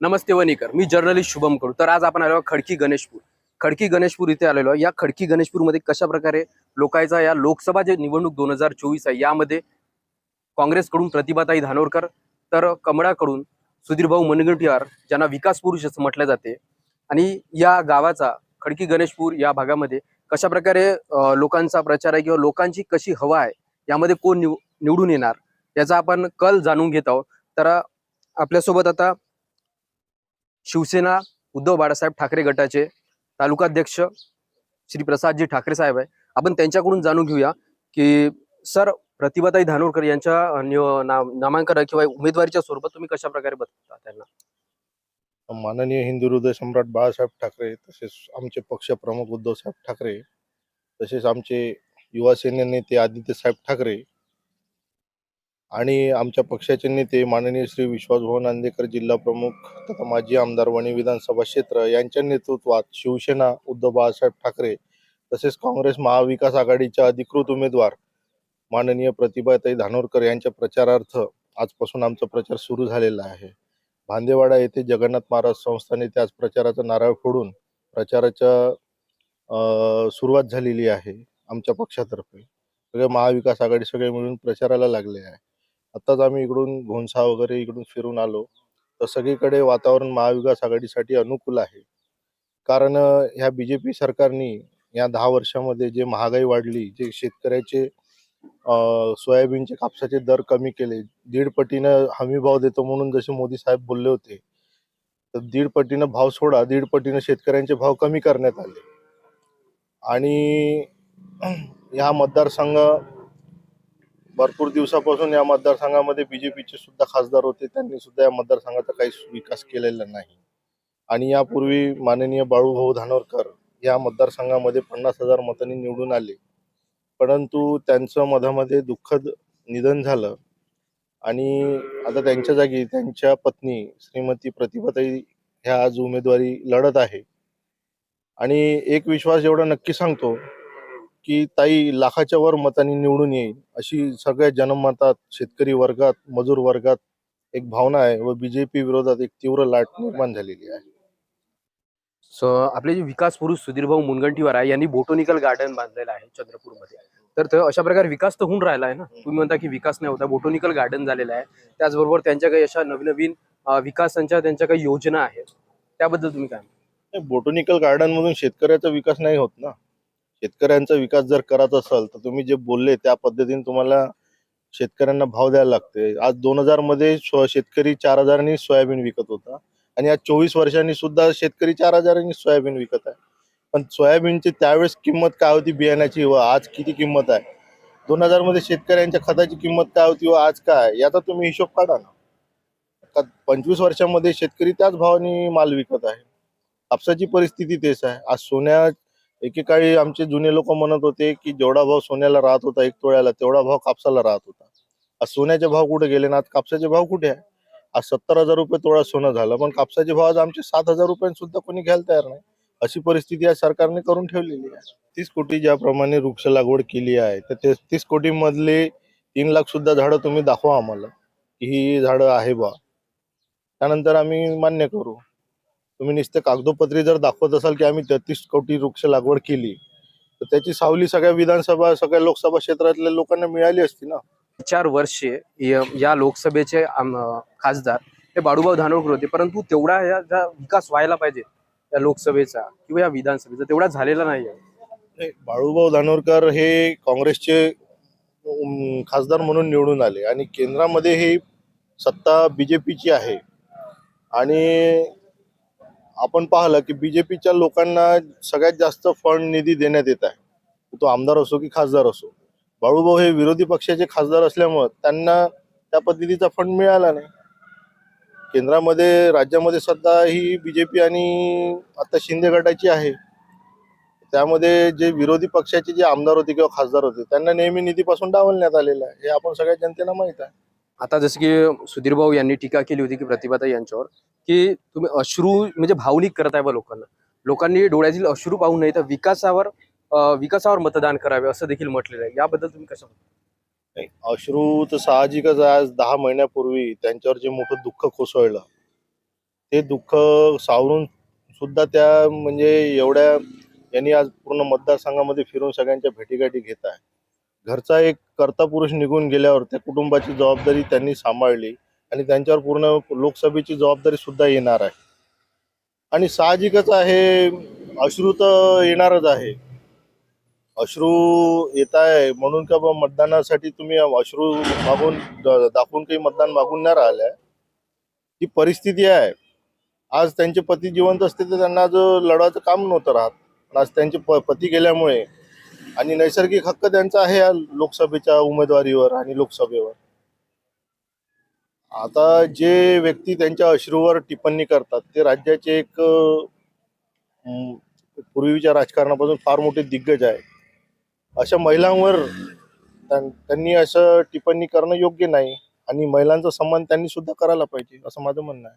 नमस्ते वनीकर मी journalist Shubham कडू तर आज आपण आलो खडकी गणेशपूर. खडकी गणेशपूर इथे आलेलो या खडकी गणेशपूरमध्ये कशा प्रकारे लोकांचा या लोकसभा जे निवडणूक दोन हजार चोवीस आहे यामध्ये काँग्रेसकडून प्रतिभाताई धानोरकर तर कमळाकडून सुधीरभाऊ मनगंटीवार ज्यांना विकास पुरुष असं म्हटलं जाते. आणि या गावाचा खडकी गणेशपूर या भागामध्ये कशा प्रकारे लोकांचा प्रचार आहे किंवा लोकांची कशी हवा आहे यामध्ये कोण निव निवडून येणार याचा आपण कल जाणून घेत आहोत. तर आपल्यासोबत आता शिवसेना उद्धव बाळासाहेब ठाकरे गटाचे तालुकाध्यक्ष श्री प्रसादजी ठाकरे साहेब आहे. आपण त्यांच्याकडून जाणून घेऊया की सर प्रतिभाताई धानोरकर यांच्या नामांकन किंवा उमेदवारीच्या स्वरूपात तुम्ही कशा प्रकारे बघता त्यांना? माननीय हिंदू हृदय सम्राट बाळासाहेब ठाकरे तसेच आमचे पक्षप्रमुख उद्धवसाहेब ठाकरे तसेच आमचे युवा सेने नेते आदित्य साहेब ठाकरे आणि आमच्या पक्षाचे नेते माननीय श्री विश्वासभाऊ नांदेकर जिल्हा प्रमुख तथा माजी आमदार वणी विधानसभा क्षेत्र यांच्या नेतृत्वात शिवसेना उद्धव बाळासाहेब ठाकरे तसेच काँग्रेस महाविकास आघाडीच्या अधिकृत उमेदवार माननीय प्रतिभाताई धानोरकर यांच्या प्रचारार्थ आजपासून आमचा प्रचार सुरू झालेला आहे. भांदेवाडा येथे जगन्नाथ महाराज संस्थाने त्याच प्रचाराचा नारळ फोडून प्रचाराच्या सुरुवात झालेली आहे आमच्या पक्षातर्फे. सगळे महाविकास आघाडी सगळे मिळून प्रचाराला लागले आहे. आत्ताच आम्ही इकडून घोणसा वगैरे इकडून फिरून आलो. तर सगळीकडे वातावरण महाविकास आघाडीसाठी अनुकूल आहे. कारण ह्या बी जे पी सरकारने या दहा वर्षामध्ये जे महागाई वाढली जे शेतकऱ्याचे सोयाबीनचे कापसाचे दर कमी केले दीड पटीनं हमी भाव देतो म्हणून जसे मोदी साहेब बोलले होते तर दीड पटीनं भाव सोडा दीड पटीनं शेतकऱ्यांचे भाव कमी करण्यात आले. आणि या मतदारसंघ भरपूर दिवसापासून या मतदारसंघामध्ये बीजेपीचे सुद्धा खासदार होते. त्यांनी सुद्धा या मतदारसंघाचा काही विकास केलेला नाही. आणि यापूर्वी माननीय बाळूभाऊ धानोरकर या मतदारसंघामध्ये पन्नास हजार मतांनी निवडून आले. परंतु त्यांचं मधामध्ये दुःखद निधन झालं. आणि आता त्यांच्या जागी त्यांच्या पत्नी श्रीमती प्रतिभाताई ह्या आज उमेदवारी लढत आहे. आणि एक विश्वास एवढा नक्की सांगतो की ताई लाखाच्या वर मतांनी निवडून येईल अशी सगळ्या जनमतात शेतकरी वर्गात मजूर वर्गात एक भावना आहे व बीजेपी विरोधात एक तीव्र लाट निर्माण झालेली आहे. सो आपले जे विकास पुरुष सुधीरभाऊ मुनगंटीवार आहे यांनी बोटोनिकल गार्डन बांधलेलं आहे चंद्रपूरमध्ये. तर तो अशा प्रकारे विकास तर होऊन राहिला आहे ना? तुम्ही म्हणता की विकास नाही होता बोटोनिकल गार्डन झालेलं आहे. त्याचबरोबर त्यांच्या काही अशा नवीन नवीन अं, विकासांच्या त्यांच्या काही योजना आहेत. त्याबद्दल तुम्ही काय? बोटोनिकल गार्डन मधून शेतकऱ्याचा विकास नाही होत ना? शेतकऱ्यांचा विकास जर करायचा असेल तर तुम्ही जे बोलले त्या पद्धतीने तुम्हाला शेतकऱ्यांना भाव द्यायला लागते आज दोन हजारमध्ये शेतकरी चार हजारांनी सोयाबीन विकत होता. आणि आज चोवीस वर्षांनी सुद्धा शेतकरी चार हजारांनी सोयाबीन विकत आहे. पण सोयाबीनची त्यावेळेस किंमत काय होती बियाण्याची व आज किती किंमत आहे? दोन हजारमध्ये शेतकऱ्यांच्या खताची किंमत काय होती व आज काय याचा तुम्ही हिशोब काढा ना. पंचवीस वर्षामध्ये शेतकरी त्याच भावाने माल विकत आहे. कापसाची परिस्थिती तेच आहे. आज सोन्या एकेकाळी आमचे जुने लोक म्हणत होते की जेवढा भाव सोन्याला राहत होता एक तोळ्याला तेवढा भाव कापसाला राहत होता. आज सोन्याचे भाव कुठे गेले ना आज कापसाचे भाव कुठे आहे? आज सत्तर हजार रुपये तोळा सोनं झालं पण कापसाचे भाव आज आमचे सात हजार रुपये सुद्धा कोणी घ्यायला तयार नाही. अशी परिस्थिती आज सरकारने करून ठेवलेली आहे. तीस कोटी ज्याप्रमाणे वृक्ष लागवड केली आहे तर ते तीस कोटी मधले तीन लाख सुद्धा झाडं तुम्ही दाखवा आम्हाला की ही झाडं आहे बा. त्यानंतर आम्ही मान्य करू. तुम्ही नुसते कागदोपत्री जर दाखवत असाल की आम्ही तेहतीस कोटी वृक्ष लागवड केली तर त्याची सावली सगळ्या विधानसभा सगळ्या लोकसभा क्षेत्रातल्या लोकांना मिळाली असती ना? चार वर्षे य- लोकसभेचे खासदार हे बाळूभाऊ धानोरकर होते. परंतु तेवढा या विकास व्हायला पाहिजे या लोकसभेचा किंवा या विधानसभेचा. तेवढा झालेला नाही आहे. बाळूभाऊ धानोरकर हे काँग्रेसचे खासदार म्हणून निवडून आले. आणि केंद्रामध्ये ही सत्ता बीजेपीची आहे. आणि आपण पाहिलं की बीजेपीच्या लोकांना सगळ्यात जास्त फंड निधी देण्यात येत आहे. तो आमदार असो की खासदार असो. बाळूभाऊ हे विरोधी पक्षाचे खासदार असल्यामुळं त्यांना त्या पद्धतीचा फंड मिळाला नाही. केंद्रामध्ये राज्यामध्ये सध्या ही बीजेपी आणि आता शिंदे गटाची आहे. त्यामध्ये जे विरोधी पक्षाचे जे आमदार होते किंवा खासदार होते त्यांना नेहमी निधीपासून डावलण्यात आलेलं आहे. हे आपण सगळ्या जनतेला माहीत आहे. आता जसं की सुधीर भाऊ यांनी टीका केली होती की प्रतिभाता यांच्यावर. की तुम्ही अश्रू म्हणजे भावनिक करताय बा लोकांना. लोकांनी डोळ्यातील अश्रू पाहू नये तर विकासावर विकासावर मतदान करावे असं देखील म्हटलेलं आहे. याबद्दल तुम्ही कसं म्हणता? अश्रू तर साहजिकच आहे. आज दहा महिन्यापूर्वी त्यांच्यावर जे मोठं दुःख कोसळलं ते दुःख सावरून सुद्धा त्या म्हणजे एवढ्या यांनी आज पूर्ण मतदारसंघामध्ये फिरून सगळ्यांच्या भेटीगाठी घेत आहे. घरचा एक कर्ता पुरुष निघून गेल्यावर त्या कुटुंबाची जबाबदारी त्यांनी सांभाळली. आणि त्यांच्यावर पूर्ण लोकसभेची जबाबदारी सुद्धा येणार आहे. आणि साहजिकच आहे अश्रू तर येणारच आहे. अश्रू येत आहे म्हणून का बा मतदानासाठी तुम्ही अश्रू मागून दाखवून काही मतदान मागून नाही राहिल्या? ही परिस्थिती आहे. आज त्यांचे पती जिवंत असते तर त्यांना आज लढवायचं काम नव्हतं राहत. पण आज त्यांचे प पती गेल्यामुळे आणि नैसर्गिक हक्क त्यांचा आहे या लोकसभेच्या उमेदवारीवर आणि लोकसभेवर. आता जे व्यक्ती त्यांच्या अश्रूवर टिप्पणी करतात ते राज्याचे एक पूर्वीच्या राजकारणापासून फार मोठे दिग्गज आहे. अशा महिलांवर त्यांनी असं टिप्पणी करणं योग्य नाही आणि महिलांचा सन्मान त्यांनी सुद्धा करायला पाहिजे असं माझं म्हणणं आहे.